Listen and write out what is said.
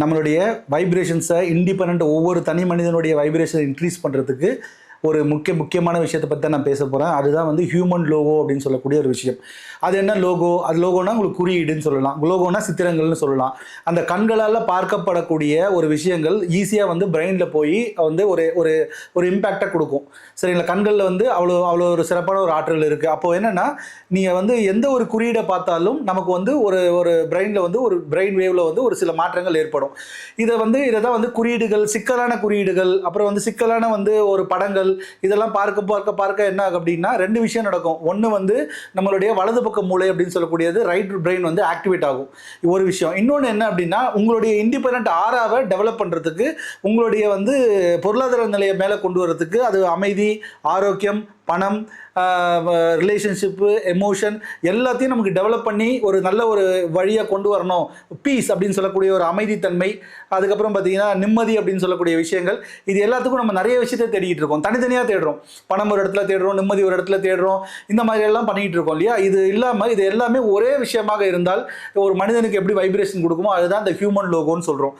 நம்மளுடைய வைப்ரேஷன்ஸை இண்டிபெண்ட் ஒவ்வொரு தனி மனிதனுடைய வைப்ரேஷனை இன்க்ரீஸ் பண்ணுறதுக்கு ஒரு முக்கிய முக்கியமான விஷயத்தை பற்றி தான் நான் பேச போகிறேன் அதுதான் வந்து ஹியூமன் லோகோ அப்படின்னு சொல்லக்கூடிய ஒரு விஷயம். அது என்ன லோகோ அது லோகோனா உங்களுக்கு குறியீடுன்னு சொல்லலாம். லோகோனா சித்திரங்கள்னு சொல்லலாம். அந்த கண்களால் பார்க்கப்படக்கூடிய ஒரு விஷயங்கள் ஈஸியாக வந்து பிரெயினில் போய் வந்து ஒரு ஒரு ஒரு இம்பேக்டை கொடுக்கும். சரிங்களா? கண்களில் வந்து அவ்வளோ அவ்வளோ ஒரு சிறப்பான ஒரு ஆற்றல் இருக்குது அப்போது என்னென்னா நீங்கள் வந்து எந்த ஒரு குறியீடை பார்த்தாலும் நமக்கு வந்து ஒரு ஒரு பிரெயினில் வந்து ஒரு பிரெயின் வேவில் வந்து ஒரு சில மாற்றங்கள் ஏற்படும். இதை வந்து இதை தான் வந்து குறியீடுகள் சிக்கலான குறியீடுகள் அப்புறம் வந்து சிக்கலான வந்து ஒரு படங்கள் இதெல்லாம் பார்க்க பார்க்க பார்க்க என்ன ஆகும் அப்படின்னா ரெண்டு விஷயம் நடக்கும். ஒன்று வந்து நம்மளுடைய வலது பக்க மூளை அப்படின்னு சொல்லக்கூடியது ரைட் பிரெயின் வந்து ஆக்டிவேட் ஆகும். ஒரு விஷயம். இன்னொன்று என்ன அப்படின்னா உங்களுடைய இண்டிபெண்ட் ஆறாவை டெவலப் பண்ணுறதுக்கு உங்களுடைய வந்து பொருளாதார நிலையை மேலே கொண்டு வரதுக்கு அது அமைதி ஆரோக்கியம் பணம் ரிலேஷன்ஷிப்பு எமோஷன் எல்லாத்தையும் நமக்கு டெவலப் பண்ணி ஒரு நல்ல ஒரு வழியாக கொண்டு வரணும். பீஸ் அப்படின்னு சொல்லக்கூடிய ஒரு அமைதித்தன்மை. அதுக்கப்புறம் பார்த்தீங்கன்னா நிம்மதி அப்படின்னு சொல்லக்கூடிய விஷயங்கள். இது எல்லாத்துக்கும் நம்ம நிறைய விஷயத்தை தேடிக்கிட்டு இருக்கோம். தனி தனித்தனியாக தேடுறோம். பணம் ஒரு இடத்துல தேடுறோம் நிம்மதி ஒரு இடத்துல தேடுறோம். இந்த மாதிரி எல்லாம் பண்ணிக்கிட்டு இருக்கோம் இல்லையா? இது இல்லாமல் இது எல்லாமே ஒரே விஷயமாக இருந்தால் ஒரு மனிதனுக்கு எப்படி வைப்ரேஷன் கொடுக்குமோ அதுதான் இந்த ஹியூமன் லோகோன்னு சொல்கிறோம்